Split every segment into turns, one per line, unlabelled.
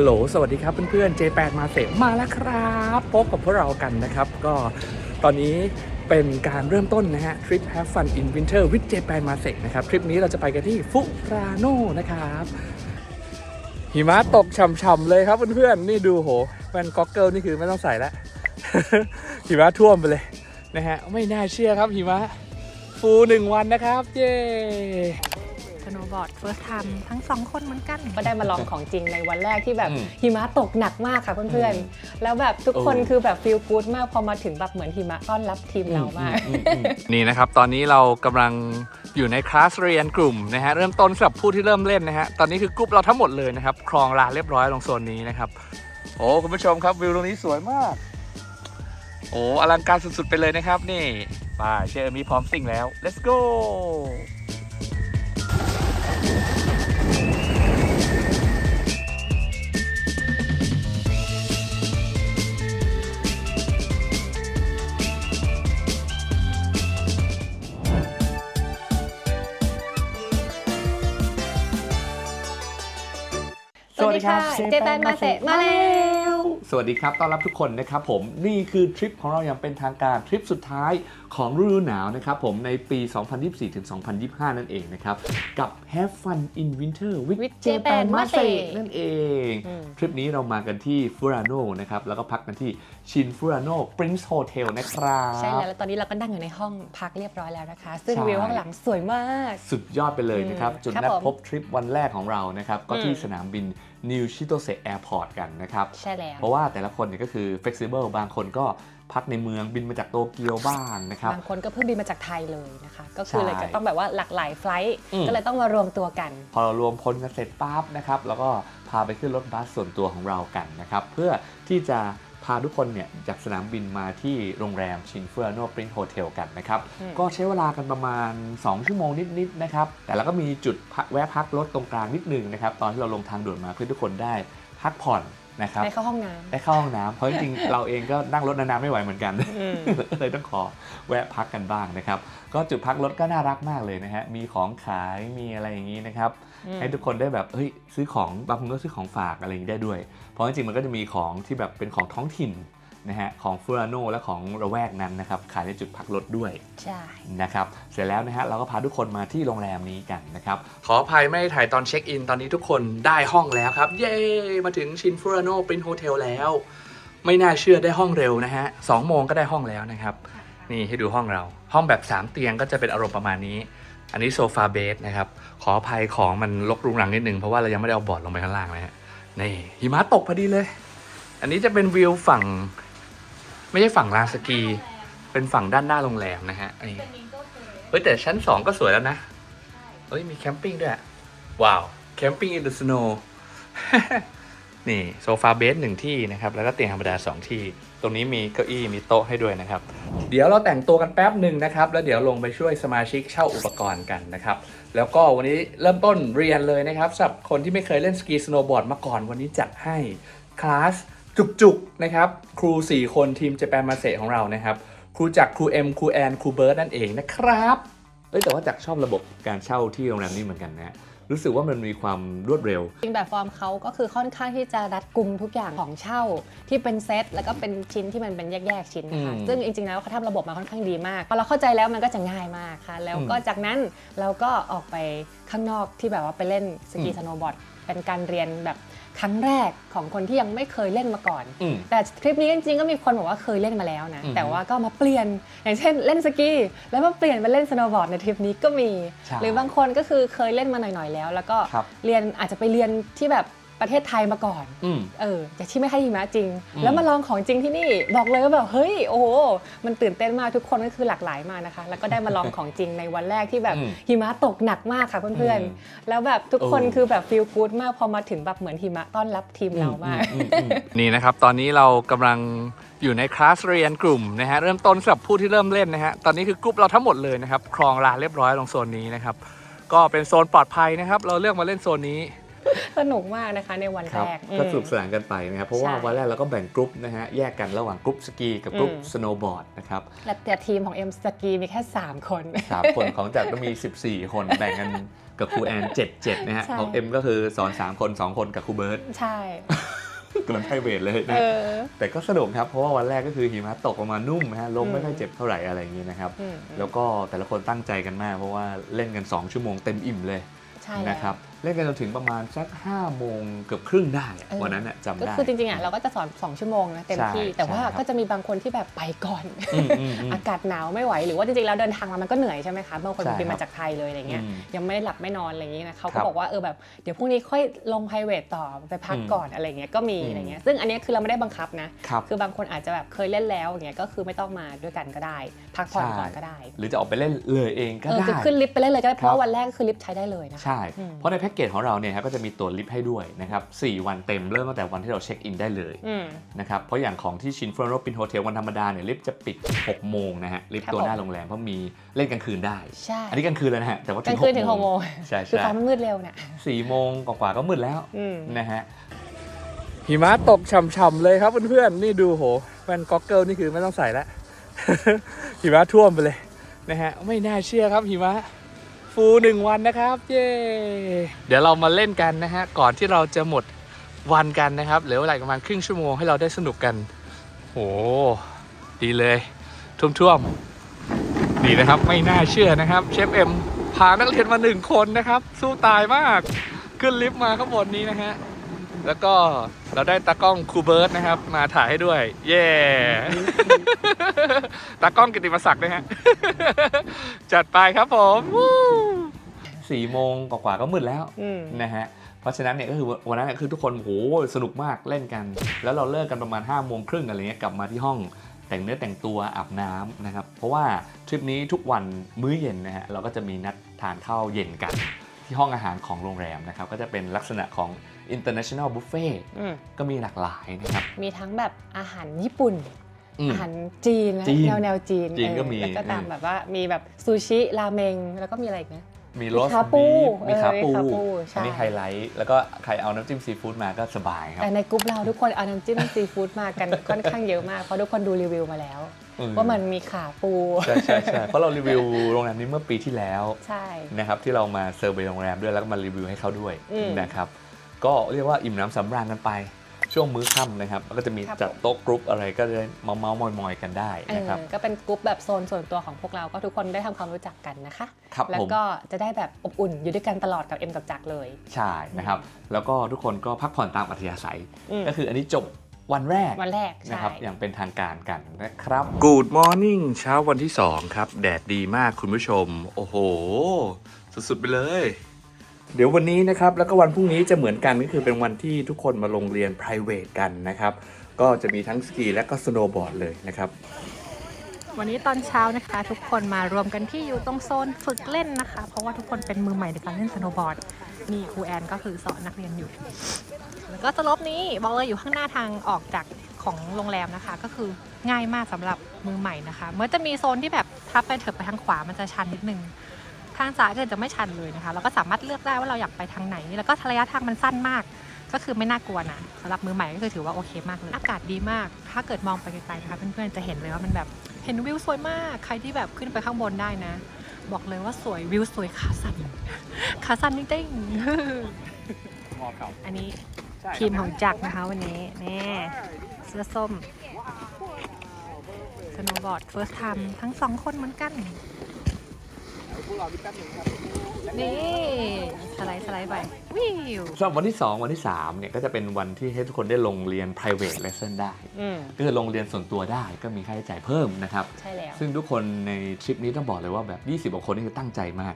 ฮัลโหล สวัสดีครับเพื่อนๆ J8 มาเสร็จมาแล้วครับพบกับพวกเรากันนะครับ ก็ตอนนี้เป็นการเริ่มต้นนะฮะทริป Have Fun in Winter with J8 มาเสร็จนะครับ ทริปนี้เราจะไปกันที่ฟุราโนนะครับ หิมะตกช่ำๆเลยครับเพื่อนๆ นี่ดูโหแว่นก็อกเกิลนี่คือไม่ต้องใส่แล้วหิมะท่วมไปเลยนะฮะ ไม่น่าเชื่อครับหิมะฟูหนึ่งวันนะครับ เย้
โนว์บอร์ดเฟิร์สไทม์ทั้งสองคนเหมือนกัน
ก็ได้มาลองของจริงในวันแรกที่แบบ
อืม
หิมะตกหนักมากค่ะเพื่อนๆ แล้วแบบทุกคน
โอ้
คือแบบฟีลกู๊ดมากพอมาถึงแบบเหมือนหิมะต้อนรับทีมเรามาก
นี่นะครับ ตอนนี้เรากำลังอยู่ในคลาสเรียนกลุ่มนะฮะ เริ่มต้นสำหรับผู้ที่เริ่มเล่นนะฮะ ตอนนี้คือกลุ่มเราทั้งหมดเลยนะครับ ครองลานเรียบร้อยลงโซนนี้นะครับ โอ้ คุณผู้ชมครับวิวตรงนี้สวยมาก โอ้อลังการสุดๆไปเลยนะครับ นี่ไป่าเชอร์มีพร้อมสิ่งแล้ว let's go
สวัสดีค่ะ เจแปนมาเสะมาแล้ว
สวัสดีครับ ต้อนรับทุกคนนะครับผม นี่คือทริปของเราอย่างเป็นทางการทริปสุดท้ายของฤดูหนาวนะครับผมในปี 2024ถึง2025 นั่นเองนะครับ กับ Have Fun in Winter with
With
Japan
Japan
m a s e
Mase
นั่นเอง
อืม
ทริปนี้เรามากันที่ฟูร a โนนะครับ แล้วก็พักกันที่ ชินฟูร a โน Prince Hotel นะครับ
ใช่แล้ว แล้วตอนนี้เราก็นั่งอยู่ในห้องพักเรียบร้อยแล้วนะคะ ซึ่ง
ใช่
วิวข้างหลังสวยมาก
สุดยอดไปเลยนะครับ
อืม
จุด
ครับ
นัด
ผม
พบทริปวันแรกของเรานะครับ ก็ที่
อืม
สนามบินนิวชิโตเซ a แอร์พอร์ตกันนะครับ
ใช่แล้ว
เพราะว่าแต่ละคนเนี่ยก็คือ flexible บางคนก็พักในเมืองบินมาจากโตเกียวบ้างนะครับ
บางคนก็เพิ่งบินมาจากไทยเลยนะคะ ก็คือ
ใช่
เลยก็ต้องแบบว่าหลากหลายไฟลท์
อืม
ก็เลยต้องมารวมตัวกัน
พอเรารวมพลกันเสร็จปั๊บนะครับ แล้วก็พาไปขึ้นรถบัสส่วนตัวของเรากันนะครับ เพื่อที่จะพาทุกคนเนี่ยจากสนามบินมาที่โรงแรมชินเฟอร์โนปรินโฮเทลกันนะครับ
อืม
ก็ใช้เวลากันประมาณ 2 ชั่วโมงนิด ๆ นะครับ แต่เราก็มีจุดพักแวะพักรถตรงกลางนิดนึงนะครับ ตอนที่เราลงทางด่วนมาเพื่อทุกคนได้พักผ่อนนะครับ
ได้เข้าห้องน้ำ
ได้เข้าห้องน้ำเพราะจริงๆเราเองก็นั่งรถนานๆไม่ไหวเหมือนกัน
อืม
เลยต้องขอแวะพักกันบ้างนะครับ ก็จุดพักรถก็น่ารักมากเลยนะฮะมีของขายมีอะไรอย่างนี้นะครับ
อืม
ให้ทุกคนได้แบบเฮ้ยซื้อของบางคนก็ซื้อของฝากอะไรอย่างนี้ได้ด้วยเพ ราะจริงๆมันก็จะมีของที่แบบเป็นของท้องถิ่นนะฮะของฟูร a โนและของระแวกนั้นนะครับขายในจุดพักรถด้วย
ใช่
นะครับเสร็จแล้วนะฮะเราก็พาทุกคนมาที่โรงแรมนี้กันนะครับขออภัยไม่ได้ถ่ายตอนเช็คอิน ตอนนี้ทุกคนได้ห้องแล้วครับ เย้ มาถึงชินฟูร a โนปรินโฮเทลแล้ว ไม่น่าเชื่อได้ห้องเร็วนะฮะสองโมงก็ได้ห้องแล้วนะครับ นี่ให้ดูห้องเรา ห้องแบบ 3 เตียงก็จะเป็นอารมณ์ประมาณนี้ อันนี้โซฟาเบสนะครับขออภัยของมันลกรุงรังนิดนึงเพราะว่าเรายังไม่ได้เอาบอร์ดลงไปข้างล่างนะฮะ นี่หิมะตกพอดีเลย อันนี้จะเป็นวิวฝั่ง ไม่ใช่ฝั่งลานสกี เป็นฝั่งด้านหน้าโรงแรมนะฮะนี่เฮ้ยแต่ชั้น2ก็สวยแล้วนะเฮ้ยมีแคมปิ้งด้วยว้าวแคมปิ้ง in the snow นี่โซฟาเบสหนึ่งที่นะครับ แล้วก็เตียงธรรมดา2ที่ ตรงนี้มีเก้าอี้มีโต๊ะให้ด้วยนะครับ เดี๋ยวเราแต่งตัวกันแป๊บหนึ่งนะครับ แล้วเดี๋ยวลงไปช่วยสมาชิกเช่าอุปกรณ์กันนะครับ แล้วก็วันนี้เริ่มต้นเรียนเลยนะครับสำหรับคนที่ไม่เคยเล่นสกีสโนว์บอร์ดมาก่อนวันนี้จัดให้คลาสจุกๆนะครับครู 4 คนทีมเจแปนมาเซของเรานะครับครูจักครูเอ็มครูแอนครูเบิร์ดนั่นเองนะครับเอ้แต่ว่าจักชอบระบบการเช่าที่โรงแรมนี้เหมือนกันนะ รู้สึกว่ามันมีความรวดเร็ว
จริงแบบฟอร์มเขาก็คือค่อนข้างที่จะรัดกุมทุกอย่างของเช่าที่เป็นเซตแล้วก็เป็นชิ้นที่มันเป็นแยกๆชิ้นนะคะ
อืม
ซึ่งจริงๆแล้วเขาทำระบบมาค่อนข้างดีมากพอเราเข้าใจแล้วมันก็จะง่ายมากค่ะ แล้วก็
อืม
จากนั้นเราก็ออกไปข้างนอกที่แบบว่าไปเล่นสกี
อืม
สโนว์บอร์ดเป็นการเรียนแบบ ครั้งแรกของคนที่ยังไม่เคยเล่นมาก่อน
อืม
แต่คลิปนี้จริงๆก็มีคนบอกว่าเคยเล่นมาแล้วนะ
อืม
แต่ว่าก็มาเปลี่ยนอย่างเช่นเล่นสกี แล้วมาเปลี่ยนไปเล่นสโนว์บอร์ดในทริปนี้ก็มี
ใช่
หรือบางคนก็คือเคยเล่นมาหน่อยๆแล้ว แล้วก็
ครับ
เรียนอาจจะไปเรียนที่แบบ ประเทศไทยมาก่อน
อืม
เออแต่ที่ไม่ให้หิมะจริง
อืม
แล้วมาลองของจริงที่นี่บอกเลยว่าแบบเฮ้ยโอ้โหมันตื่นเต้นมากทุกคนก็คือหลากหลายมากนะคะ แล้วก็ได้มาลองของจริงในวันแรกที่แบบ
อืม
หิมะตกหนักมากค่ะเพื่อน
อืม
ๆ แล้วแบบทุกคน
โอ้
คือแบบฟีลกู๊ดมากพอมาถึงแบบเหมือนหิมะต้อนรับทีมเรามาก
นี่นะครับ ตอนนี้เรากำลังอยู่ในคลาสเรียนกลุ่มนะฮะ เริ่มต้นสำหรับผู้ที่เริ่มเล่นนะฮะ ตอนนี้คือกลุ่มเราทั้งหมดเลยนะครับ ครองลานเรียบร้อยลงโซนนี้นะครับ ก็เป็นโซนปลอดภัยนะครับ เราเลือกมาเล่นโซนนี้
สนุกมากนะคะในวัน
ครับ
แรก
ก็
อืม
สนุกสนานกันไปนะครับเพราะว่า
ใช่
วันแรกเราก็แบ่งกรุ๊ปนะฮะแยกกันระหว่างกรุ๊ปสกีกับกรุ๊ป
อืม
สโนว์บอร์ดนะครับ
และแต่ทีมของเอ็มสกีมีแค่ 3 คน
สามคนของจัดก็มี 14 คนแบ่งกันกับครูแอน7 7นะฮะ
ใช่
ของเอ็มก็คือสอน 3 คน 2 คนกับครูเบิร์ต
ใช่
กำลังไพรเวทเลย
เอ
นะ
อ
แต่ก็สนุกครับเพราะว่าวันแรกก็คือหิมะตกลงมานุ่มนะฮะลม
อืม
ไม่ค่อยเจ็บเท่าไหร่อะไรอย่างนี้นะครับ
อืม
แล้วก็แต่ละคนตั้งใจกันมาก เพราะว่าเล่นกัน 2 ชั่วโมงเต็มอิ่มเลย
ใช่แล้ว
นะครับ เล่นกันจนถึงประมาณสัก5โมงเกือบครึ่งได้อะ
เออ
วันนั้นน่ะจำ
ก็
ได้
คือจริงๆอะเราก็จะสอน 2 ชั่วโมงนะเต็มที่
ใช่
แต่ว่า
ใช่ครับ
ก็จะมีบางคนที่แบบไปก่อน
อืมอืมอืม
อากาศหนาวไม่ไหวหรือว่าจริงๆแล้วเดินทางมามันก็เหนื่อยใช่ไหมคะบางคน
ใช่
บิน
ครั
มา
บ
จากไทยเลยอะไรเงี้ย
อืม
ยังไม่ได้หลับไม่นอนอะไรอย่างงี้นะเขา
ครั
ก็
บ
บอกว่าเออแบบเดี๋ยวพรุ่งนี้ค่อยลงไพรเวทต่อไปพัก
อืม
ก่อนอะไรเงี้ยก็มี
อืม
อะไรเงี้ยซึ่งอันเนี้ยคือเราไม่ได้บังคับนะ
ครับ
คือบางคนอาจจะแบบเคยเล่นแล้วอย่างเงี้ยก็คือไม่ต้องมาด้วยกันก็ได้ พักผ่อนก่อนก็ได้
หรือจะออกไปเล่นเลยเองก็
เออ
ได้
คือขึ้นลิฟต์ไปเล่นเลยก็ได้เพ
ครั
ราะ
บ
ว่าวันแรกก็คือลิฟต์ใช้ได้เลยนะคะ
ใช่
อืม
เพราะในแพ็กเกจของเราเนี่ยครับก็จะมีตัวลิฟต์ให้ด้วยนะครับ4วันเต็มเริ่มตั้งแต่วันที่เราเช็คอินได้เลย
อืม
นะครับเพราะอย่างของที่ชินฟรอนโรปินโฮเทลวันธรรมดาเนี่ยลิฟต์จะปิด 6 โมงนะฮะลิฟต์
ครับ
ตัวหน้า
ผม
โรงแรมเพราะมีเล่นกลางคืนได้
ใช่
อันนี้กลางคืนแล้วนะฮะแต่ว่าถึ
กลาง
ง
คืนถึงหก
6
โม
โม
ง
งใช่
คือ
ใช่
ฟ้ามันมืดเร็วเนี่ย
สี่โมงกว่าๆก็มืดแล้ว
อืม
นะฮะหิมะตกช่ำๆเลยครับเพื่อนๆนี่ดูโหแว่นก็อกเกิลนี่คือไม่ต้องใส่แล้วหิมะท่วมไปเลยนะฮะไม่น่าเชื่อครับหิมะ ฟูหนึ่งวันนะครับ เย้เดี๋ยวเรามาเล่นกันนะฮะ ก่อนที่เราจะหมดวันกันนะครับเหลือเวลาประมาณครึ่งชั่วโมงให้เราได้สนุกกันโหดีเลย ท่วมๆนี่นะครับไม่น่าเชื่อนะครับเชฟเอ็มพานักเรียนมาหนึ่งคนนะครับ สู้ตายมาก ขึ้นลิฟต์มาข้างบนนี้นะฮะ แล้วก็เราได้ตากล้องครูเบิร์ตนะครับ มาถ่ายให้ด้วย เย้ตากล้องกิติมศักดิ์นะฮะ จัดไปครับผมสี่โมงกว่าๆก็มืดแล้ว
อืม
นะฮะเพราะฉะนั้นเนี่ยก็คือวันนั้นเนี่ยคือทุกคนโหสนุกมากเล่นกัน แล้วเราเลิกกันประมาณ5้าโมงครึ่งอะไรเงี้ยกลับมาที่ห้องแต่งเนื้อแต่งตัวอาบน้ำนะครับ เพราะว่าทริปนี้ทุกวันมื้อเย็นนะฮะเราก็จะมีนัดทานข้าวเย็นกัน ที่ห้องอาหารของโรงแรมนะครับ ก็จะเป็นลักษณะของ international buffet
อืม
ก็มีหลากหลายนะครับ
มีทั้งแบบอาหารญี่ปุ่น
อืม
อาหารจีนนะ
จีน
แนวแนวจีน
จีนก็
เออ
มี
แล้วก็ตาม
เออ
แบบว่ามีแบบซูชิราเมงแล้วก็มีอะไรอีกนะ
มี
มี
โรส
ขาปู
มีขา
เออมี
ปู
ขาปูใช่
อันนี้ไฮไลท์แล้วก็ใครเอาน้ำจิ้มซีฟู้ดมาก็สบายครับ
แต่ในกลุ่มเราทุกคนเอาน้ำจิ้มซีฟู้ดมากันค่อนข้างเยอะมากเพราะทุกคนดูรีวิวมาแล้ว
อื
ว่ามันมีขาปู
ใช่ใช่ใช่เพราะเรารีวิวโรงแรมนี้เมื่อปีที่แล้ว
ใช่
นะครับที่เรามาเซอร์เวย์โรงแรมด้วยแล้วก็มารีวิวให้เขาด้วย
อืม
นะครับ ก็เรียกว่าอิ่มน้ำสำราญกันไป ช่วงมื้อค่ำนะครับแล้วก็จะมี
ครับ
จัดโต๊ะกรุ๊ปอะไรก็ได้เมาเมาๆมอยๆกันได้
เออ
นะครับ
ก็เป็นกลุ่มแบบโซนส่วนตัวของพวกเราก็ทุกคนได้ทำความรู้จักกันนะคะ
ครับ
แล้ว
ผม
ก็จะได้แบบอบอุ่นอยู่ด้วยกันตลอดกับเอ็มกับจักรเลย
ใช่นะครับแล้วก็ทุกคนก็พักผ่อนตามอัธยาศัย
อืม
ก็คืออันนี้จบวันแรก
วันแรก
นะ
ใช่
ครับอย่างเป็นทางการกันนะครับ Good Morning เช้าวันที่ 2 ครับ แดดดีมากคุณผู้ชม โอ้โห สุดๆไปเลย เดี๋ยววันนี้นะครับแล้วก็วันพรุ่งนี้จะเหมือนกันก็คือเป็นวันที่ทุกคนมาลงเรียน p r i v a t กันนะครับ ก็จะมีทั้งสกีและก็สโนว์บอร์ดเลยนะครับ
วันนี้ตอนเช้านะคะ ทุกคนมารวมกันที่อยู่ตรงโซนฝึกเล่นนะคะ เพราะว่าทุกคนเป็นมือใหม่ในการเล่นสโนว์บอร์ดนี่ครูแอนก็คือสอนนักเรียนอยู่ แล้วก็สลบนี้บอกเลยอยู่ข้างหน้าทางออกจากของโรงแรมนะคะ ก็คือง่ายมากสำหรับมือใหม่นะคะ เมื่อจะมีโซนที่แบบทับไปเถิบไปทางขวามันจะชันนิดนึง ทางซ้ายก็จะไม่ชันเลยนะคะ เราก็สามารถเลือกได้ว่าเราอยากไปทางไหน แล้วก็ระยะทางมันสั้นมาก ก็คือไม่น่ากลัวนะสำหรับมือใหม่ก็คือถือว่าโอเคมากเลยอากาศดีมาก ถ้าเกิดมองไปไกลๆนะคะเพื่อนๆจะเห็นเลยว่ามันแบบเห็นวิวสวยมาก ใครที่แบบขึ้นไปข้างบนได้นะ บอกเลยว่าสวยวิวสวยขาสั่นขาสั่นจริงๆอันนี้ทีมของจักรนะคะวันนี้แน่เสื้อส้มสโนว์บอร์ด first time ทั้งสองคนเหมือนกัน นี่สไลด์สไลด์ไปวิว
สำหรับวันที่ 2 วันที่3เนี่ยก็จะเป็นวันที่ให้ทุกคนได้ลงเรียน private lesson ได้
อืม
ก็คือลงเรียนส่วนตัวได้ก็มีค่าใช้จ่ายเพิ่มนะครับ
ใช่แล้ว
ซึ่งทุกคนในทริปนี้ต้องบอกเลยว่าแบบ 20กว่าคนนี่คือตั้งใจมาก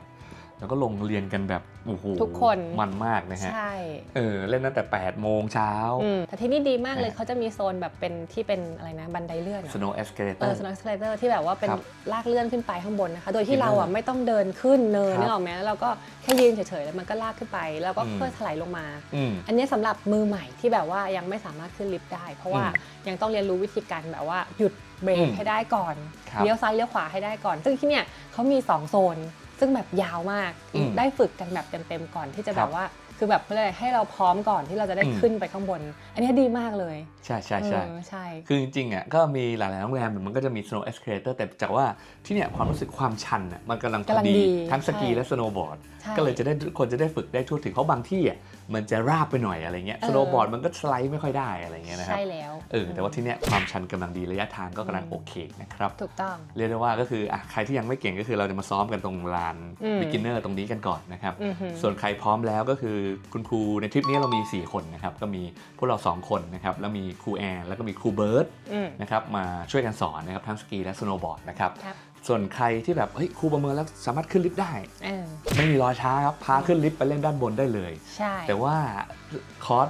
แล้วก็ลงเรียนกันแบบโอ้โห
ทุกคน
มันมากนะฮะ
ใช่
เออเล่นตั้งแต่8โมงเช้า
อืมแต่ที่นี่ดีมากเลย
อะ
เขาจะมีโซนแบบเป็นที่เป็นอะไรนะบันไดเลื่อนอะ
snow
เอ
escalator
อสโนว์สไลเดอร์ที่แบบว่าเป็น
ครับ
ลากเลื่อนขึ้นไปข้างบนนะคะ โดยที่
เห็น
เราอะ
เลย
ไม่ต้องเดินขึ้นเนิน
ครับ
นึกออกไหมแล้วเราก็แค่ยืนเฉยๆแล้วมันก็ลากขึ้นไป แล้วก็
อืม
ค่อยถลายลงมา
อืม
อันนี้สำหรับมือใหม่ที่แบบว่ายังไม่สามารถขึ้นลิฟต์ได้ เพราะว่า
อืม
ยังต้องเรียนรู้วิธีการแบบว่าหยุดเบร
อื
ก
ม
ให้ได้ก่อน
ครับ
เลี้ยวซ้ายเลี้ยวขวาให้ได้ก่อน ซึ่งที่เนี่ยเขามี 2 โซน ซึ่งแบบยาวมาก
อืม
ได้ฝึกกันแบบเต็มๆก่อนที่จะ
ค
แบ
รับบ
ว่าคือแบบเพื่อให้เราพร้อมก่อนที่เราจะได้
อืม
ขึ้นไปข้างบน อันนี้ดีมากเลย
ใช่ใช่ใช่
เออใช่
คือจริงๆอะก็มีหลายๆโรงแรมมันก็จะมี snow escalator แต่จากว่าที่เนี่ยความรู้สึกความชันอะมันกำลังพ
กำลั
องดี
ดี
ทั้งสกี
ใช่
และสโนว์บอร์ด
ใช่
ก็เลยจะได้ทุกคนจะได้ฝึกได้ทั่วถึงเพราะบางที่อะมันจะราบไปหน่อยอะไรเงี้ย
เออ
สโนว์บอร์ดมันก็สไลด์ไม่ค่อยได้อะไรเงี้ยนะครับ
ใช่แล้ว
เออแต่ว่าที่เนี่ยความชันกำลังดีระยะทางก็กำลัง
อืม
โอเคนะครับ
ถูกต้อง
เรียกได้ว่าก็คืออะใครที่ยังไม่เก่งก็คือเราจะมาซ้อมกันตรงลาน
อืม
beginner ตรงนี้กันก่อนนะครับ
อือหือ
ส่วนใครพร้อมแล้วก็คือคุณครูในทริปนี้เรามี 4 คนนะครับ ก็มีพวกเรา 2 คนนะครับ แล้วมีครูแอนแล้วก็มีครูเบิร์ต
อืม
นะครับมาช่วยกันสอนนะครับทั้งสกีและสโนว์บอร์ดนะครับ
ครับ
ส่วนใครที่แบบเฮ้ยครูประเมินแล้วสามารถขึ้นลิฟต์ได้
เออ
ไม่มีรอช้าครับพาขึ้นลิฟต์ไปเล่นด้านบนได้เลย
ใช่
แต่ว่าคอร์ส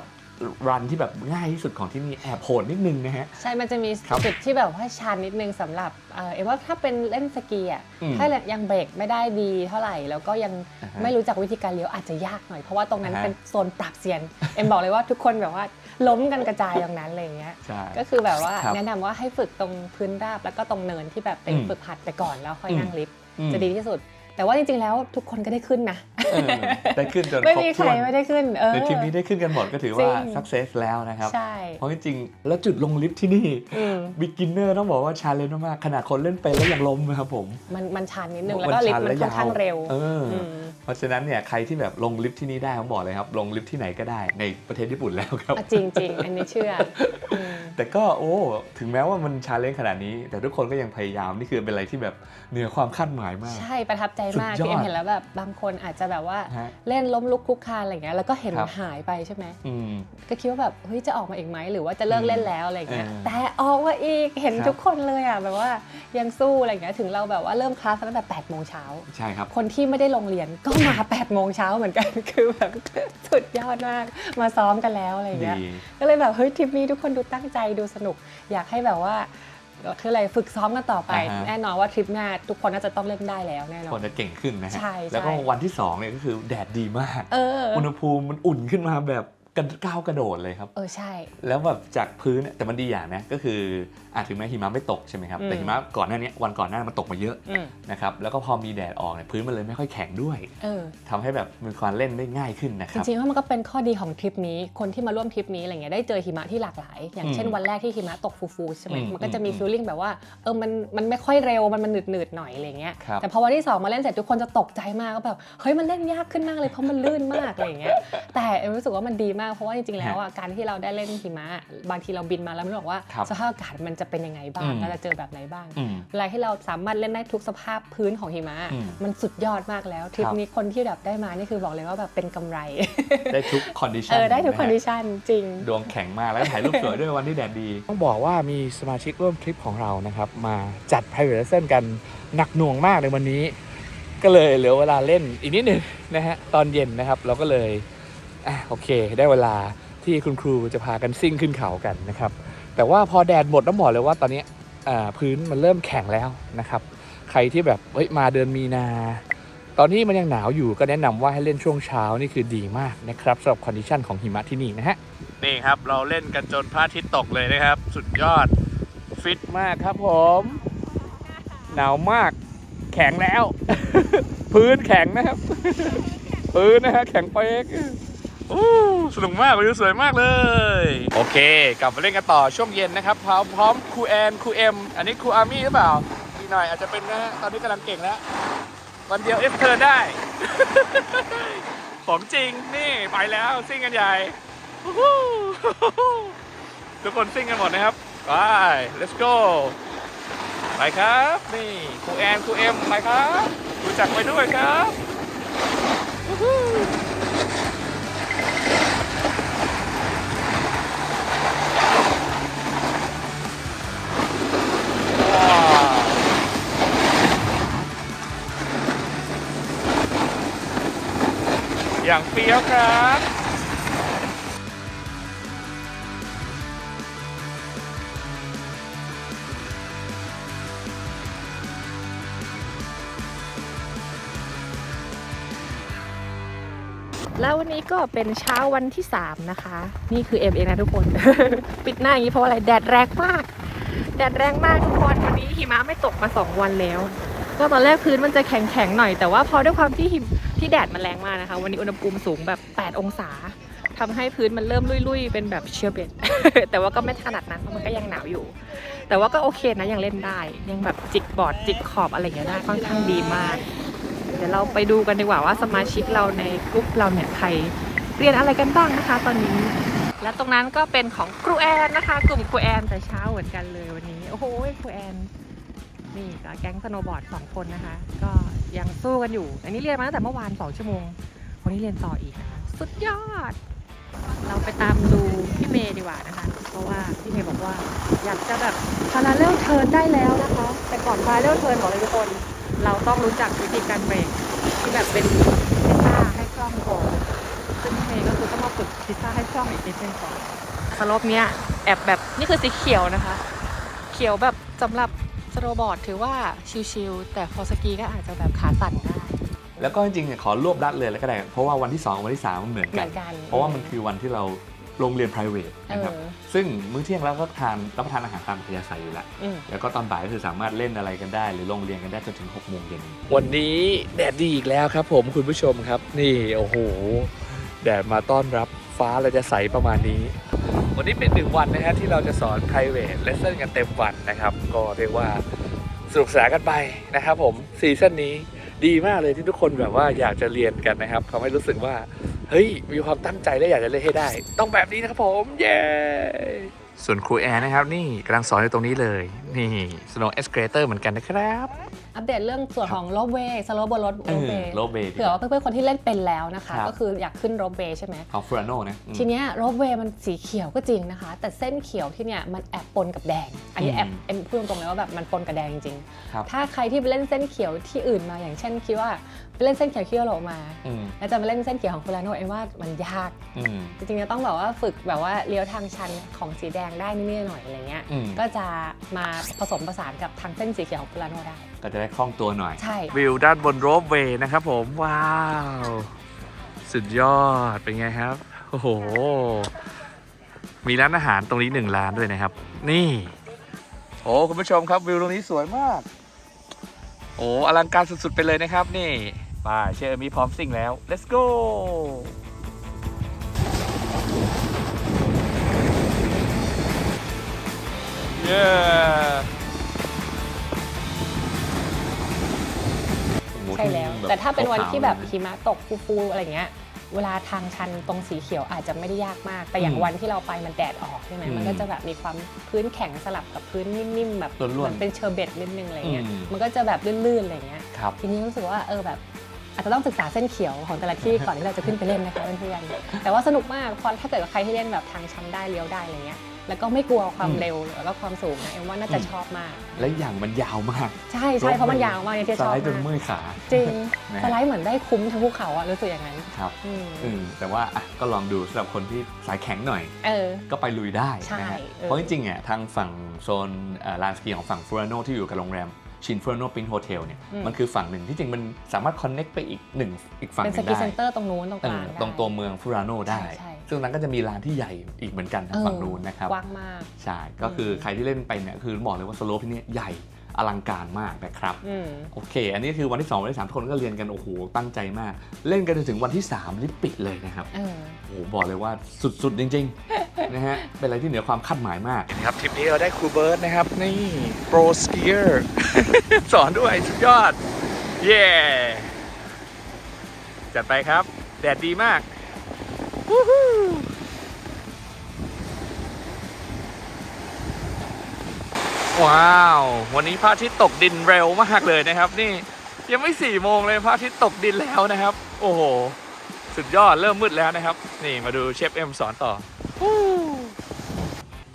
รันที่แบบง่ายที่สุดของที่นี่แอบโหดนิดนึงนะฮะ
ใช่ มันจะมี
ครับ
จุดที่แบบว่าชันนิดนึงสำหรับเอ่อเอ็มว่าถ้าเป็นเล่นสกีอะ
อืม
ถ้ายังเบรกไม่ได้ดีเท่าไหร่ แล้วก็ยัง
อ่าฮะ
ไม่รู้จักวิธีการเลี้ยวอาจจะยากหน่อย เพราะว่าตรงนั้น
อ่าฮะ
เป็นโซนปราบเซียน เอ็มบอกเลยว่าทุกคนแบบว่าล้มกันกระจายตรงนั้นอะไรอย่างเงี้ย
ใช่
ก็คือแบบว่า
ครับ
แนะนำว่าให้ฝึกตรงพื้นราบแล้วก็ตรงเนินที่แบบเป็น
อืม
ฝึกหัดไปก่อนแล้วค่อย
อืม
นั่งลิฟต์
อืม
จะดีที่สุด แต่ว่าจริงๆแล้วทุกคนก็ได้ขึ้นนะ
เออได้ขึ้นจน
ไม่
ครบ
มีใค
ถ้
ร
วน
ไม่ได้ขึ้นเออ
ในทริปนี้ได้ขึ้นกันหมดก็ถือ
จริ
ว่า
ง
success แล้วนะครับ
ใช่
เพราะจริงๆแล้วจุดลงลิฟต์ที่นี่
อืม
beginner ต้องบอกว่าชาเลนจ์มากๆขนาดคนเล่นเป็นแล้วยังล้มนะครับผม
มันมันชันนิดนึงแล้วก็ลิฟต์มันค่อนข้างเร็ว
เอออ
ม
เพราะฉะนั้นเนี่ยใครที่แบบลงลิฟต์ที่นี่ได้ผมบอกเลยครับ ลงลิฟต์ที่ไหนก็ได้ในประเทศญี่ปุ่นแล้วครับ
อะจริงจริงๆอันนี้เชื่ออืม
แต่ก็โอ้ถึงแม้ว่ามันชาเลนจ์ขนาดนี้ แต่ทุกคนก็ยังพยายามนี่คือเป็นอะไรที่แบบเหนือความคาดหมายมาก
ใช่ประทับใจมาก
สุดยอด
ที่เอ็มเห็นแล้วแบบบางคนอาจจะแบบว่า
ฮะ
เล่นล้มลุกคลุกคลานอะไรอย่างเงี้ยแล้วก็เห็น
ครับ
หายไปใช่ไหม
อืม
ก็คิดว่าแบบเฮ้ยจะออกมาอีกไหมหรือว่าจะเลิกเล่นแล้วอะไรอย่างเงี้ย
เออ
แต่ออกมาอีกเห็น
ครับ
ทุกคนเลยอะแบบว่ายังสู้อะไรอย่างเงี้ยถึงเราแบบว่าเริ่มคลาสตั้งแต่8โมงเช้า
ใช่ครับ
คนที่ไม่ได้ลงเรียนก็มา8โมงเช้าเหมือนกัน คือแบบสุดยอดมากมาซ้อมกันแล้วอะไรอย่างเงี้ย
ดี
ก็เลยแบบเฮ้ยทริปนี้ทุกคนดูตั้งใจดูสนุก อยากให้แบบว่า คืออะไรฝึกซ้อมกันต่อไป
อ่าฮะ
แน่นอนว่าทริปหน้าทุกคนน่าจะต้องเล่นได้แล้วแน่นอ
คน
น
จะเก่งขึ้นนะฮะ
ใช่ใช่
แล้วก็วันที่2เนี่ยก็คือแดดดีมาก
เออ
อุณหภูมิมันอุ่นขึ้นมาแบบกันก้าวกระโดดเลยครับ
เออใช่
แล้วแบบจากพื้นเนี่ยแต่มันดีอย่างนะก็คือ อาถึงแม้หิมะไม่ตกใช่ไหมครับ
อืม
แต่หิมะก่อนหน้านี้วันก่อนหน้ามันตกมาเยอะ
อืม
นะครับ แล้วก็พอมีแดดออกเนี่ยพื้นมันเลยไม่ค่อยแข็งด้วย
เออ
ทำให้แบบมีความเล่นได้ง่ายขึ้นนะค
จ
รับ
ริงๆว่ามันก็เป็นข้อดีของทริปนี้ คนที่มาร่วมทริปนี้อะไรเงี้ยได้เจอหิมะที่หลากหลาย อย่างเช่น
อืม
วันแรกที่หิมะตกฟูๆใช่ไหม
อืม
มันก็จะมี
อืม
ฟีลลิ่งแบบว่าเออมันมันไม่ค่อยเร็วมันมันหนืดๆหน่อยอะไรเงี้ย
ครับ
แต่พอวันที่สองมาเล่นเสร็จทุกคนจะตกใจมากก็แบบเฮ้ยมันเล่นยากขึ้นมากเลยเพราะมันลื่นมากอะไรเงี้ย แต่เอ็มรู้สึกว่ามันดีมากเพราะว่าจริงๆแล้วอะการที่เราได้เล่นหิมะบางทีเราบินมาแล้วไม่รู้หรอกว่า
ครับ
สภาพอากาศมันจะเป็นยังไงบ้าง
อืม
เราจะเจอแบบไหนบ้าง
อืม
เวลาที่เราสามารถเล่นได้ทุกสภาพพื้นของหิมะ
อืม
มันสุดยอดมากแล้วทริป
ครับ
นี้คนที่แบบได้มานี่คือบอกเลยว่าแบบเป็นกำไร
ได้ทุกคอนดิชัน
เออได้ทุกคอนดิชันจริง
ดวงแข็งมากแล้วถ่ายรูปสวยด้วยวันที่แดดดี ต้องบอกว่ามีสมาชิกร่วมทริปของเรานะครับ มาจัด private lesson กันหนักหน่วงมากในวันนี้ ก็เลยเหลือเวลาเล่นอีกนิดหนึงนะฮะตอนเย็นนะครับเราก็เลยอะโอเค ได้เวลาที่คุณครูจะพากันซิ่งขึ้นเขากันนะครับ แต่ว่าพอแดดหมดต้องบอกเลยว่าตอนนี้พื้นมันเริ่มแข็งแล้วนะครับ ใครที่แบบเฮ้ยมาเดือนมีนา ตอนนี้มันยังหนาวอยู่ก็แนะนำว่าให้เล่นช่วงเช้านี่คือดีมากนะครับสำหรับคอนดิชันของหิมะที่นี่นะฮะนี่ครับเราเล่นกันจนพระอาทิตย์ตกเลยนะครับ สุดยอดฟิตมากครับผม หนาวมากแข็งแล้ว พื้นแข็งนะครับ พื้นนะฮะแข็งเป๊ก สนุกมากวิวสวยมากเลย โอเค กลับมาเล่นกันต่อช่วงเย็นนะครับ พร้อมพร้อมครูแอนครูเอ็ม อันนี้ครูอาร์มี่หรือเปล่าอีกหน่อยอาจจะเป็นนะฮะตอนนี้กำลังเก่งแล้ว วันเดียวเอฟเทิร์ได้ ของจริงนี่ไปแล้วซิ่งกันใหญ่ ทุกคนซิ่งกันหมดนะครับ ไป let's go ไปครับ นี่ครูแอนครูเอ็มไปครับรู้จักไปด้วยครับ อย่างเฟี้ยวครับ
แล้ววันนี้ก็เป็นเช้าวันที่ 3 นะคะ นี่คือเอ็มเองนะทุกคน ปิดหน้าอย่างนี้เพราะอะไรแดดแรงมาก ดดแรงมากทุกคนวันนี้หิมะไม่ตกมา 2 วันแล้ว ก็ตอนแรกพื้นมันจะแข็งๆหน่อยแต่ว่าพอด้วยความที่หิมที่แดดมันแรงมากนะคะ วันนี้อุณหภูมิสูงแบบ 8 องศาทำให้พื้นมันเริ่มลุยๆ เป็นแบบเชอร์เบตแต่ว่าก็ไม่ขนาดนั้นเพราะมันก็ยังหนาวอยู่ แต่ว่าก็โอเคนะยังเล่นได้ ยังแบบจิกบอร์ดจิกขอบอะไรอย่างเงี้ยได้ค่อนข้างดีมาก เดี๋ยวเราไปดูกันดีกว่าว่าสมาชิกเราในกลุ่มเราเนี่ยใครเรียนอะไรกันบ้างนะคะ ตอนนี้และตรงนั้นก็เป็นของครูแอนนะคะ กลุ่มครูแอนแต่เช้าเหมือนกันเลยวันนี้ โอ้โหครูแอน นี่กับแก๊งสโนว์บอร์ดสองคนนะคะ ก็ยังสู้กันอยู่ อันนี้เรียนมาตั้งแต่เมื่อวานสองชั่วโมง วันนี้เรียนต่ออีกนะคะ สุดยอด เราไปตามดูพี่เมย์ดีกว่านะคะ เพราะว่าพี่เมย์บอกว่าอยากจะแบบพาราเลลเทิร์นได้แล้วนะคะ แต่ก่อนพาราเลลเทิร์นบอกเลยทุกคน เราต้องรู้จักวิธีการเบรกที่แบบเป็นพิซซ่าให้คล่องก่อนซึ่งพี่เมย์ก็คือต้องมาฝึกพิซซ่าให้คล่องอีกนิดนึงก่อนสลปเนี้ยแอบแบบนี่คือสีเขียวนะคะ ขียวแบบสำหรับสโนว์บอร์ดถือว่าชิลๆแต่พอสกีก็อาจจะแบบขาสั่นได้
แล้วก็จริงๆเนี่ยขอรวบรัดเลยแล้วก็ได้ เพราะว่าวันที่ 2 วันที่ 3 มันเหมือน
เห
กั
มื
น
อนกัน
เพราะว่ามันคือวันที่เราโรงเรียน private
เอ
นะครับ
อ
ซึ่งมื้อเที่ยงแล้วก็ทานรับประทานอาหารตามอัธยาศัยอยู่แล้ว
อืม
แล้วก็ตอนบ่ายก็คือสามารถเล่นอะไรกันได้ หรือลงเรียนกันได้จนถึง6โมงเย็น วันนี้แดดดีอีกแล้วครับผมคุณผู้ชมครับ นี่โอ้โห แดดมาต้อนรับฟ้าเราจะใสประมาณนี้ วันนี้เป็นหนึ่งวันนะฮะที่เราจะสอน private lesson กันเต็มวันนะครับ ก็เรียกว่าสนุกสนานกันไปนะครับผมซีซั่นนี้ดีมากเลยที่ทุกคนแบบว่าอยากจะเรียนกันนะครับทำให้รู้สึกว่า เฮ้ย มีความตั้งใจและอยากจะเล่นให้ได้ ต้องแบบนี้นะครับผม เย้ ส่วนครูแอนนะครับ นี่กำลังสอนอยู่ตรงนี้เลย นี่ Snow Escalator เหมือนกันนะครับ
อัปเดตเรื่องส่วนของโรบเวย์สโลบนรถโรบเวย์
โรเบ
เผื่อว่าเพื่อนๆคนที่เล่นเป็นแล้วนะคะ
ครับ
ก็คืออยากขึ้นโรบเวย์ใช่ไหม
ของฟรานโนนะอืม
ทีเนี้ยโรบเวย์มันสีเขียวก็จริงนะคะ แต่เส้นเขียวที่เนี่ยมันแอบปนกับแดง อันนี้
อืม
แอบเอ็มพูดตรงๆเลยว่าแบบมันปนกับแดงจริง
ครับ
ๆถ้าใครที่ไปเล่นเส้นเขียวที่อื่นมาอย่างเช่นคิดว่า ไปเล่นเส้นเขียวที่เรามา
อืม
แล้วจะมาเล่นเส้นเขียวของฟูรานโนเอ็มว่ามันยาก
อืม
จริงๆจะต้องแบบว่าฝึกแบบว่าเลี้ยวทางชันของสีแดงได้นิดๆหน่อยๆอะไรเงี้ย
อืม
ก็จะมาผสมผสานกับทางเส้นสีเขียวของฟูรานโนได้
ก็จะได้คล่องตัวหน่อย
ใช่
วิวด้านบนโรบเวย์นะครับผม ว้าว สุดยอดเป็นไงครับ โอ้โห มีร้านอาหารตรงนี้หนึ่งร้านด้วยนะครับ นี่ โอ้คุณผู้ชมครับวิวตรงนี้สวยมาก โอ้อลังการสุดๆไปเลยนะครับ นี่ ไป่าเชอร์มีพร้อมสิ่งแล้ว let's go เย้
ใช่แล้ว แต่ถ้าเป็นวันที่แบบหิมะตกฟูๆอะไรเงี้ย เวลาทางชันตรงสีเขียวอาจจะไม่ได้ยากมาก แต่อย่างวันที่เราไปมันแดดออกใช่ไหม
อืม
มันก็จะแบบมีความพื้นแข็งสลับกับพื้นนิ่มๆแบบ
ล้วนๆ
เหมือนเป็นเชอร์เบตนิดนึงอะไรเงี้ย
อืม
มันก็จะแบบลื่นๆอะไรเงี้ย
ครับ
ทีนี้รู้สึกว่าเออแบบ อาจจะต้องศึกษาเส้นเขียวของแต่ละที่ก่อนที่เราจะขึ้นไปเล่นนะคะเพื่อนๆแต่ว่าสนุกมากเพราะถ้าเกิดว่าใครที่เล่นแบบทางชันได้เลี้ยวได้อะไรเงี้ยแล้วก็ไม่กลัวความ
อืม
เร็วแล้วก็ความสูงนะเอ็มว่าน่าจะ
อืม
ชอบมาก
และอย่างมันยาวมาก
ใช่ใช่เพราะมันยาวมากเนี่ยที่
ส
ชอบ
ไลด์จน
มาก
เมื่อยขา
จริง
นะ
สไลด์เหมือนได้คุ้มทั้งภูเขาอะรู้สึกอย่างนั้น
ครับ
อืม
อืมแต่ว่าอะก็ลองดูสำหรับคนที่สายแข็งหน่อย
เออ
ก็ไปลุยได้
ใช่
นะฮะ
เออ
เพราะจริงๆอะทางฝั่งโซนเอ่อลานสกีของฝั่งฟูรานโนที่อยู่กับโรงแรม ชินฟูรานโนปินโฮเทลเนี่ย
อืม
มันคือฝั่งหนึ่งที่จริงมันสามารถคอนเน็กไปอีกหนึ่งอีกฝั่งห
เป็นส
นึ่ง
กี
ได้
เซ็นเตอร์ตรงนู้นตรง
เอก
ลา
อง
ได้
ตรงตัวเมืองฟูรานโนได้
ใช่ใช่
ซึ่งนั้นก็จะมีลานที่ใหญ่อีกเหมือนกันทางฝั่งนู้นนะครับ
กว้างมาก
ใช่ก็คือใครที่เล่นไปเนี่ยคือบอกเลยว่าสโลปที่นี่ใหญ่ อลังการมากนะครับ
อืม
โอเค อันนี้คือวันที่ 2 วันที่3ทุกคนก็เรียนกัน โอ้โห ตั้งใจมาก เล่นกันจนถึงวันที่3รีบปิดเลยนะครับ
เออ
โอ้โหบอกเลยว่าสุด ๆ จริง ๆ นะฮะ เป็นอะไรที่เหนือความคาดหมายมากนะครับทริปนี้เราได้ครูเบิร์ตนะครับ นี่โปรสเกียร์สอนด้วยสุดยอด เย้จัดไปครับ แดดดีมาก วู้ฮู้ ว้าว วันนี้พระอาทิตย์ตกดินเร็วมากเลยนะครับ นี่ยังไม่สี่โมงเลยพระอาทิตย์ตกดินแล้วนะครับ โอ้โห สุดยอดเริ่มมืดแล้วนะครับ นี่มาดูเชฟเอ็มสอนต่อ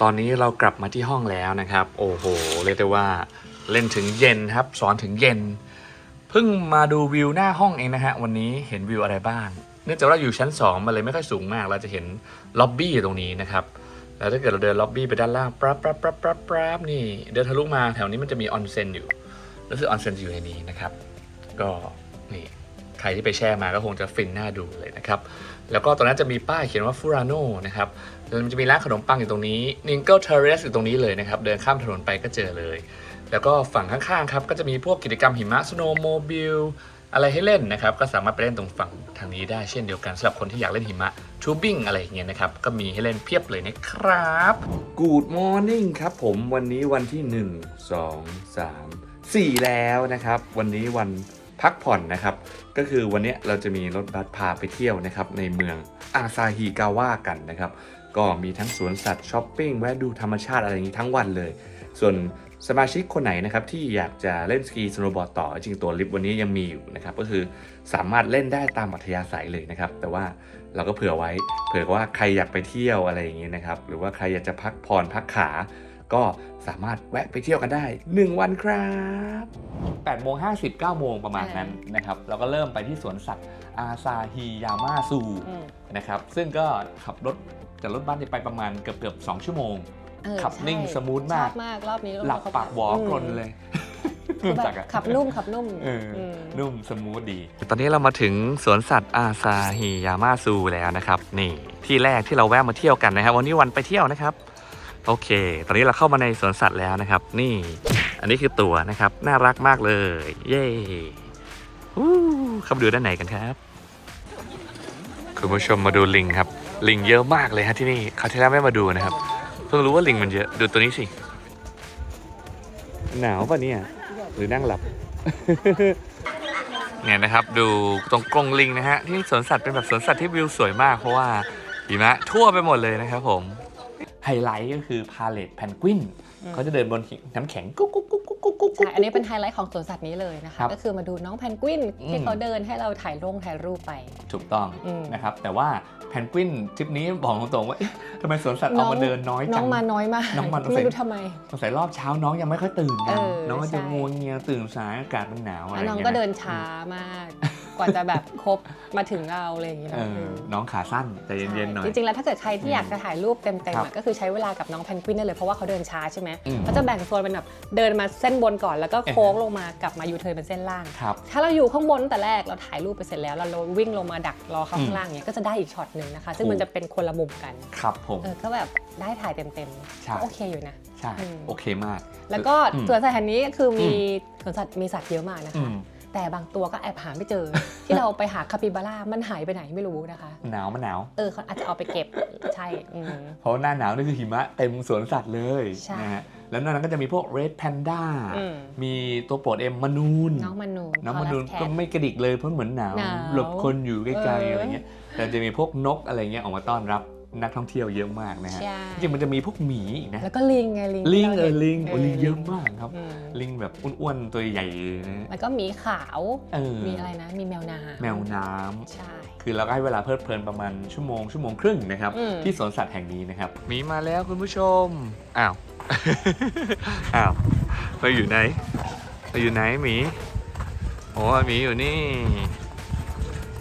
ตอนนี้เรากลับมาที่ห้องแล้วนะครับ โอ้โหเรียกได้ว่าเล่นถึงเย็นครับ สอนถึงเย็น เพิ่งมาดูวิวหน้าห้องเองนะฮะวันนี้เห็นวิวอะไรบ้าง เนื่องจากว่าอยู่ชั้น 2 มันเลยไม่ค่อยสูงมาก เราจะเห็นล็อบบี้อยู่ตรงนี้นะครับ แล้วถ้าเกิดเราเดินล็อบบี้ไปด้านล่างปรับปรับปรับปรับปรับนี่ เดินทะลุมาแถวนี้มันจะมีออนเซ็นอยู่รู้สึกออนเซ็นอยู่ในนี้นะครับ ก็นี่ใครที่ไปแช่มาก็คงจะฟินหน้าดูเลยนะครับ แล้วก็ตอนนั้นจะมีป้ายเขียนว่าฟูรานโนนะครับแล้วมันจะมีร้านขนมปังอยู่ตรงนี้นิงเกิลเทเรสอยู่ตรงนี้เลยนะครับ เดินข้ามถนนไปก็เจอเลย แล้วก็ฝั่งข้างๆครับ ก็จะมีพวกกิจกรรมหิมะสโนว์โมบิล อะไรให้เล่นนะครับก็สามารถไปเล่นตรงฝั่งทางนี้ได้เช่นเดียวกันสำหรับคนที่อยากเล่นหิมะทูบิ n งอะไรอย่างเงี้ยนะครับก็มีให้เล่นเพียบเลยนะครับ Good morning ครับผมวันนี้วันที่ 1 2 3 4 แล้วนะครับ วันนี้วันพักผ่อนนะครับ ก็คือวันนี้เราจะมีรถบัสพาไปเที่ยวนะครับในเมืองอาซาฮิกาวะกันนะครับ ก็มีทั้งสวนสัตว์ช้อปปิ้งแวะดูธรรมชาติอะไรอย่างนี้ทั้งวันเลย ส่วน สมาชิกคนไหนนะครับที่อยากจะเล่นสกีสโนว์บอร์ดต่อ จริงๆตัวลิฟต์วันนี้ยังมีอยู่นะครับก็คือสามารถเล่นได้ตามอัธยาศัยเลยนะครับ แต่ว่าเราก็เผื่อไว้เผื่อว่าใครอยากไปเที่ยวอะไรอย่างนี้นะครับหรือว่าใครอยากจะพักผ่อนพักขา ก็สามารถแวะไปเที่ยวกันได้ 1 วันครับ8โมง50 9โมงประมาณนั้นนะครับเราก็เริ่มไปที่สวนสัตว์อาซาฮิยามาซู
อืม
นะครับซึ่งก็ขับรถจากรถบัสเนี่ยไปประมาณเกือบเกือบๆสองชั่วโมง
เออ
ขับ
ใช่
นิ่งสมูท
ช
มา
อกบมากรอบนี้
หลับปากหวอกรนเลย
คือแบ
จั
บ
กอะ
ขับนุ่มขับนุ่ม
เอออ
ม
นุ่มสมูทดี ตอนนี้เรามาถึงสวนสัตว์อาซาฮิยามาซูแล้วนะครับ นี่ที่แรกที่เราแวะมาเที่ยวกันนะครับ วันนี้วันไปเที่ยวนะครับ โอเค ตอนนี้เราเข้ามาในสวนสัตว์แล้วนะครับ นี่ อันนี้คือตั๋วนะครับ น่ารักมากเลย เย้วู้เข้าไปดูด้านไหนกันครับ คุณผู้ชมมาดูลิงครับ ลิงเยอะมากเลยฮะที่นี่คราวที่แล้วไม่มาดูนะครับ เพิ่งรู้ว่าลิงมันเยอะ ดูตัวนี้สิ หนาวป่ะเนี่ย หรือนั่งหลับ เนี่ยนะครับ ดูตรงกรงลิงนะฮะ ที่สวนสัตว์เป็นแบบสวนสัตว์ที่วิวสวยมากเพราะว่าหิมะทั่วไปหมดเลยนะครับผม ไฮไลท์ก็คือพาเลตแพนกวิน
อืม
เขาจะเดินบนน้ำแข็งกุ๊กกุ๊กกุ๊กกุ๊กกุ๊กกุ๊ก
ใช่อันนี้เป็นไฮไลท์ของสวนสัตว์นี้เลยนะ
ครั
คะ
บ
ก็คือมาดูน้องแพนกวิน
อืม
ที่เขาเดินให้เราถ่ายลงถ่ายรูปไป
ถูกต้อง
อืม
นะครับ แต่ว่าแพนกวินทริปนี้บอกตรงๆว่าเอ๊ะทำไมสวนสัตว์เอามาเดินน้อย
น้
จั
อง
ง
มาน้อยมาก
น้องมา
ไม่รู้ทำไม
สงสัยรอบเช้าน้องยังไม่ค่อยตื่นกัน
เออ
น้องก็จะ
ใช่
งัวเงียตื่นสายอากาศมันหนาวอะไร
แล้วน้อง
งี้ย
ก็เดินช้ามาก กว่าจะแบบครบมาถึงเราอะไรอย่างเงี้ย
เออน้องขาสั้นแต่เย็นๆหน่อย
จริงๆ แล้วถ้าเกิดใครที่
อืม
อยากจะถ่ายรูปเต็ม
ครั
ๆ
บ
อะก็คือใช้เวลากับน้องแพนกวินได้เลยเพราะว่าเขาเดินช้าใช่ไหม
อืม
เขาจะแบ่งโซนเป็นแบบเดินมาเส้นบนก่อนแล้วก็โค้งลงมากลับมายูเทิร์นเป็นเส้นล่าง
ครับ
ถ้าเราอยู่ข้างบนตั้งแต่แรกเราถ่ายรูปไปเสร็จแล้วเราวิ่งลงมาดักรอเขา
อืม
ข้างล่างเนี้ยก็จะได้อีกช็อตหนึ่งนะคะ ซึ่ง
โอ้
มันจะเป็นคนละมุมกัน
ครับผม
เออก็แบบได้ถ่ายเต็ม
ใช่
ๆก็โอเคอยู่นะ
ใช่
อืม
โอเคมาก
แล้วก็
อืม
สวนสัตว์แห่งนี้ก็คือมี
อื
สวนสัตว์มีสัตว์เยอะมากนะ
อื
คะ
ม
แต่บางตัวก็แอบหาไม่เจอ ที่เราไปหาคาปิบาร่ามันหายไปไหนไม่รู้นะคะ
หนาวมันหนาว
เออเขาอาจจะเอาไปเก็บ ใช่อืม
เพราะว่าหน้าหนาวนี่คือหิมะเต็มสวนสัตว์เลย
ใช่
นะฮะแล้วนอกนั้นก็จะมีพวก red panda
อืม
มีตัวโปรดเอ็มมานูน
น้องมนูน
น้องมานูน
Forest Cat
ก็ไม่กระดิกเลยเพราะเหมือนหนาว
หนาว
หลบคนอยู่ใกล้ๆ
เอออ
อะไรเงี้ยแต่จะมีพวกนกอะไรเงี้ยออกมาต้อนรับ นักท่องเที่ยวเยอะมากนะฮะ
ใช่
จริงๆมันจะมีพวกหมีอีกนะ
แล้วก็ลิงไงลิง
ลิง
ที่
เอ
รา
อ
ห็น
ลิงโอ้ลิงเยอะมากครับ
อืม
ลิงแบบอ้วนๆตัวใหญ่นะฮะ
แล้วก็หมีขาว
เออ
มีอะไรนะ มีแมวน้ำ
แมวน้ำ
ใช่
คือเราก็ให้เวลาเพลิดเพลินประมาณชั่วโมงชั่วโมงครึ่งนะครับ
อืม
ที่สวนสัตว์แห่งนี้นะครับหมีมาแล้วคุณผู้ชมอ้าว อ้าวเราอยู่ไหนเราอยู่ไหนหมีโอ้หมีอยู่นี่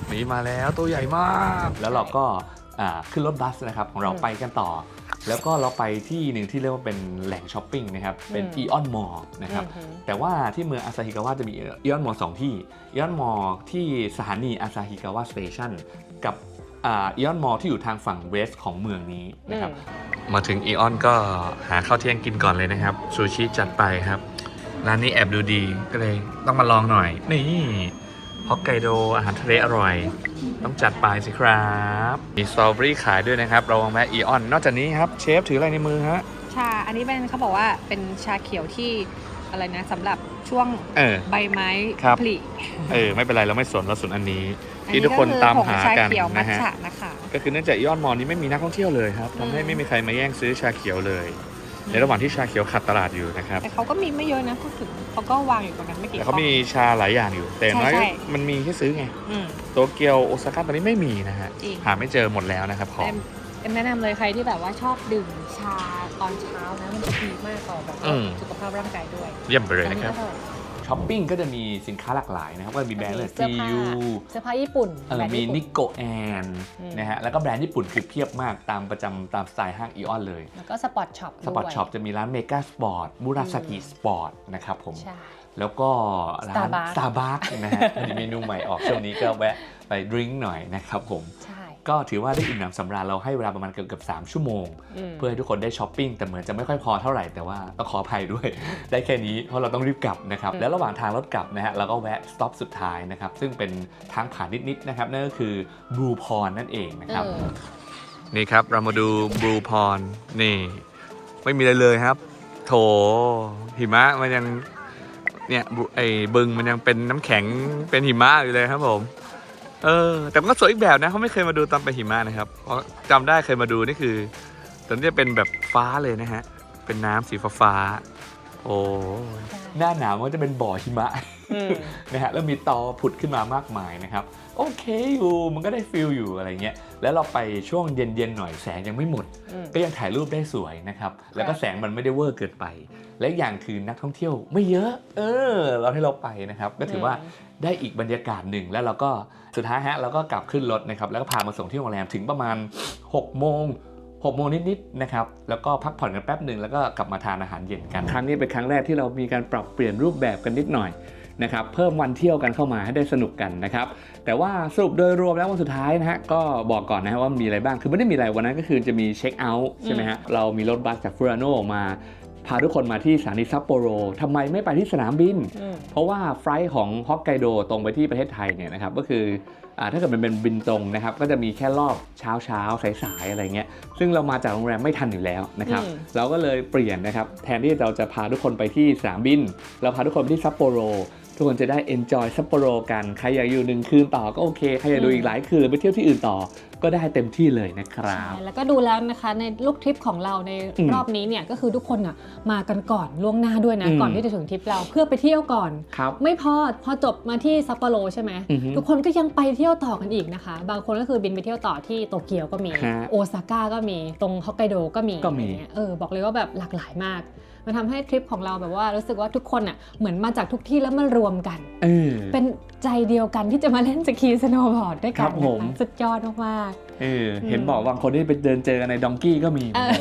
หมีมาแล้วตัวใหญ่มาก แล้วเราก็อ่า ขึ้นรถบัสนะครับของเราไปกันต่อ แล้วก็เราไปที่หนึ่งที่เรียกว่าเป็นแหล่งช้อปปิ้งนะครับเป็นอีออนมอลนะครับ
อือหือ
แต่ว่าที่เมืองอาซาฮิกาวะจะมีอีออนมอลสองที่อีออนมอลที่สถานีอาซาฮิกาวะสเตชันกับอีออนมอลที่อยู่ทางฝั่งเวสของเมืองนี้นะครับมาถึงอีออนก็หาข้าวเที่ยงกินก่อนเลยนะครับซูชิจัดไปครับร้านนี้แอบดูดีก็เลยต้องมาลองหน่อยนี่ ฮอกไกโดอาหารทะเลอร่อย ต้องจัดไปสิครับ มีสตรอเบอรี่ขายด้วยนะครับระวังแวะอีออน นอกจากนี้ครับเชฟถืออะไรในมือฮะ
ชาอันนี้เป็นเขาบอกว่าเป็นชาเขียวที่อะไรนะสำหรับช่วง
เออ
ใบไม้
ครับ
ผลิ
เออไม่เป็นไรเราไม่สนเราสนอันนี้
อั
ที่ทุกคนตามหา
ชา
กัน
เขียวมั
นะ
ท
ฮะ
ฉะนะคะ
ก็คือเนื่องจากอีออนมอลนี้ไม่มีนักท่องเที่ยวเลยครับทำให้
อืม
ไม่มีใครมาแย่งซื้อชาเขียวเลย ในระหว่างที่ชาเขียวขัดตลาดอยู่นะครับ
แต่เขาก็มีไม่เยอะนะพูดถึงเขาก็วางอยู่ตรงนั้นไม่กี่
แต่เขามีชาหลายอย่างอยู่ แต่อย่างน้อย
ใช่ใช่
มันมีให้ซื้อไง
อืม
โตเกียวโอซาก้าตอนนี้ไม่มีนะฮะ
จริง
หาไม่เจอหมดแล้วนะครับของ
เอ็มเอ็มแนะนำเลยใครที่แบบว่าชอบดื่มชาตอนเช้านะมันจะดีมากต่อแบบ
อืม
สุขภาพร่างกายด้วย
เยี่ยมไปเลยนะครับ
อัก็อร่อย
ช้อปปิ้งก็จะมีสินค้าหลากหลายนะครับก็มีแบรนด์เลย
เสื้อ
ซี
ผ้า
ยู
เสื้อผ้าญี่ปุ่น
เออ
แบรนด์
มี
ญี่ปุ่
นิโกแอน
อืม
นะฮะแล้วก็แบรนด์ญี่ปุ่นคือเพียบมากตามประจำตามสไตล์ห้างอีออนเลย
แล้วก็สปอร์ตช็อป
สปอร์ตช็อปจะมีร้านเมกาสปอร์ตมูราสกิสปอร์ตนะครับผม
ใช่
แล้วก็ร้าน
Starbucks
สตาร์บัคนะฮะมีเมนูใหม่ออกช่วงนี้ก็แวะไปดริงก์หน่อยนะครับผม
ใช่
ก็ถือว่าได้อิ่มหนำสำราญเราให้เวลาประมาณเกือบเกือบสามชั่วโมง เพื่อให้ทุกคนได้ช้อปปิ้งแต่เหมือนจะไม่ค่อยพอเท่าไหร่แต่ว่าต้องขออภัยด้วย ได้แค่นี้เพราะเราต้องรีบกลับนะครับ
อืม
แล้วระหว่างทางรถกลับนะฮะเราก็แวะสต็อปสุดท้ายนะครับซึ่งเป็นทางผ่านนิดๆนะครับนั่นก็คือบลูพรนั่นเองนะครับ
เออ
นี่ครับเรามาดูบลูพรนี่ ไม่มีอะไรเลยครับ โถหิมะมันยังเนี่ยบุไอ้บึงมันยังเป็นน้ำแข็งเป็นหิมะอยู่เลยครับผม เออ แต่มันก็สวยอีกแบบนะเขาไม่เคยมาดูตอนไปนหิมะนะครับเพราะจำได้เคยมาดูนี่คือตอนนี้จะเป็นแบบฟ้าเลยนะฮะ เป็นน้ำสีฟ้าๆโอ้หน้าหนาวมันก็จะเป็นบ่อหิมะ
อืม
นะฮะแล้วมีตอผุดขึ้นมามากมายนะครับ โอเคอยู่มันก็ได้ฟิลอยู่อะไรเงี้ยแล้วเราไปช่วงเย็นๆหน่อยแสงยังไม่หมด
อืม
ก็ยังถ่ายรูปได้สวยนะครับ แล้วก็แสงมันไม่ได้เวอร์เกินไป และอีกอย่างคือนักท่องเที่ยวไม่เยอะ เออ เราให้เราไปนะครับ ก็ถือว่า ได้อีกบรรยากาศหนึ่งแล้วเราก็สุดท้ายฮะเราก็กลับขึ้นรถนะครับแล้วก็พามาส่งที่โรงแรมถึงประมาณ6โมง6โมงนิดๆนะครับ แล้วก็พักผ่อนกันแป๊บหนึ่งแล้วก็กลับมาทานอาหารเย็นกัน ครั้งนี้เป็นครั้งแรกที่เรามีการปรับเปลี่ยนรูปแบบกันนิดหน่อยนะครับ เพิ่มวันเที่ยวกันเข้ามาให้ได้สนุกกันนะครับ แต่ว่าสรุปโดยรวมแล้ววันสุดท้ายนะฮะ ก็บอกก่อนนะฮะว่ามีอะไรบ้าง คือไม่ได้มีอะไรวันนั้นก็คือจะมีเช็คเอาท์ใช่ไหมฮะ เรามีรถบัสจากฟูรานโนมา พาทุกคนมาที่สถานีซัปโปโรทำไมไม่ไปที่สนามบิน
อืม
เพราะว่าไฟลท์ของฮอกไกโดตรงไปที่ประเทศไทยเนี่ยนะครับก็คืออ่าถ้าเกิดมันเป็นบินตรงนะครับก็จะมีแค่รอบเช้าเช้าๆสายๆอะไรเงี้ยซึ่งเรามาจากโรงแรมไม่ทันอยู่แล้วนะครับ
อืม
เราก็เลยเปลี่ยนนะครับแทนที่เราจะพาทุกคนไปที่สนามบิน เราพาทุกคนไปที่ซัปโปโร ทุกคนจะได้ enjoy ซัปโปโรกัน ใครอยากอยู่หนึ่งคืนต่อก็โอเค ใครอยากดูอีกหลายคืนหรือไปเที่ยวที่อื่นต่อก็ได้เต็มที่เลยนะครับ
ใช่แล้วก็ดูแล้วนะคะในลูกทริปของเราใน
อืม
รอบนี้เนี่ยก็คือทุกคนอะมากันก่อนล่วงหน้าด้วยนะ
อืม
ก่อนที่จะถึงทริปเราเพื่อไปเที่ยวก่อน
ครับ
ไม่พอพอจบมาที่ซัปโปโรใช่ไหม
อือฮึ
ทุกคนก็ยังไปเที่ยวต่อกันอีกนะคะ บางคนก็คือบินไปเที่ยวต่อที่โตเกียวก็มี
ฮะ
โอซาก้าก็มีตรงฮอกไกโดก็มี
ก็มี
อะไรเงี้ยเออบอกเลยว่าแบบหลากหลายมาก มันทำให้ทริปของเราแบบว่ารู้สึกว่าทุกคนอะเหมือนมาจากทุกที่แล้วมารวมกัน
เออ
เป็น ใจเดียวกันที่จะมาเล่นสกีสโนว์บอร์ดด้วย
ค
กั
รั
น
บ
นะ
ผม
คะสุดยอดมาก
เออ
อืม
เห็นบอกบางคนที่ไปเดินเจอกันในดองกี้ก็มี
ๆเออ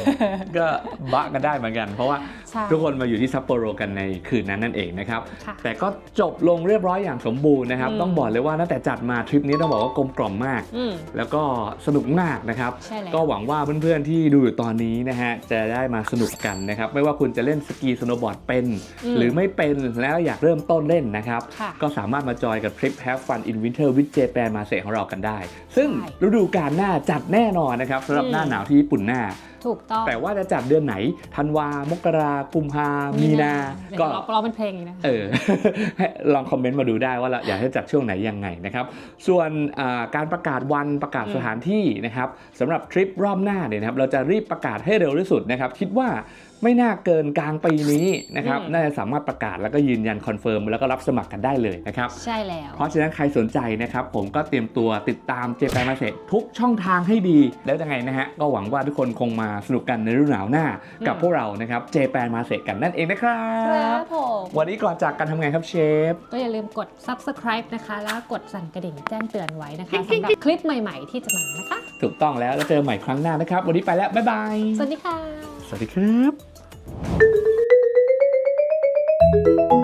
ก็บะกันได้เหมือนกัน เพราะว่า
ใช่
ทุกคนมาอยู่ที่ซัปโปโรกันในคืนนั้นนั่นเองนะครับ
ค่ะ
แต่ก็จบลงเรียบร้อยอย่างสมบูรณ์นะครับ
อืม
ต้องบอกเลยว่าตั้งแต่จัดมาทริปนี้ต้องบอกว่ากลมกล่อมมาก
อืม
แล้วก็สนุกมากนะครับ
ใช่แล้ว
ก็หวังว่าเพื่อนๆที่ดูอยู่ตอนนี้นะฮะจะได้มาสนุกกันนะครับ ไม่ว่าคุณจะเล่นสกีสโนว์บอร์ดเป็น
อืม
หรือไม่เป็นแล้วอยากเริ่มต้นเล่นนะครับ
ค่ะ
ก็สามารถมาจอยกับทริป Have Fun in Winter with Japan มาเสของเรากันได้ ซึ่ง
ใช่
ฤดูกาลหน้าจัดแน่นอนนะครับสำหรับ
อืม
หน้าหนาวที่ญี่ปุ่นหน้า
ถูกต้อง
แต่ว่าจะจัดเดือนไหนธันวามกรากุมภามีนา
เดี๋ยว
ก็
เราเราเป็นเพลงอีกนะ
เออให้ลองคอมเมนต์มาดูได้ว่าเราอยากให้จัดช่วงไหนยังไงนะครับส่วนอ่าการประกาศวันประกาศ
อืม
สถานที่นะครับสำหรับทริปรอบหน้าเนี่ยนะครับเราจะรีบประกาศให้เร็วที่สุดนะครับคิดว่าไม่น่าเกินกลางปีนี้นะครับน่าจะสามารถประกาศแล้วก็ยืนยันคอนเฟิร์มแล้วก็รับสมัครกันได้เลยนะครับ
ใช่แล้ว
เพราะฉะนั้นใครสนใจนะครับผมก็เตรียมตัวติดตามเจแปนมาเสทุกช่องทางให้ดีแล้วยังไงนะฮะก็หวังว่าทุกคนคงมาสนุกกันในฤดูหนาวหน้ากับพวกเรานะครับเจแปนมาเสกกันนั่นเองนะครับ
ครับผม
วันนี้ก่อนจากกันทำไงครับเชฟ
ก็อย่าลืมกด subscribe นะคะ แล้วกดสั่นกระดิ่งแจ้งเตือนไว้นะคะสำหรับคลิปใหม่ๆที่จะมานะคะ
ถูกต้องแล้วแล้วเจอใหม่ครั้งหน้านะครับ วันนี้ไปแล้ว บ๊ายบาย
สวัสดีค่ะ
สวัสดีครับ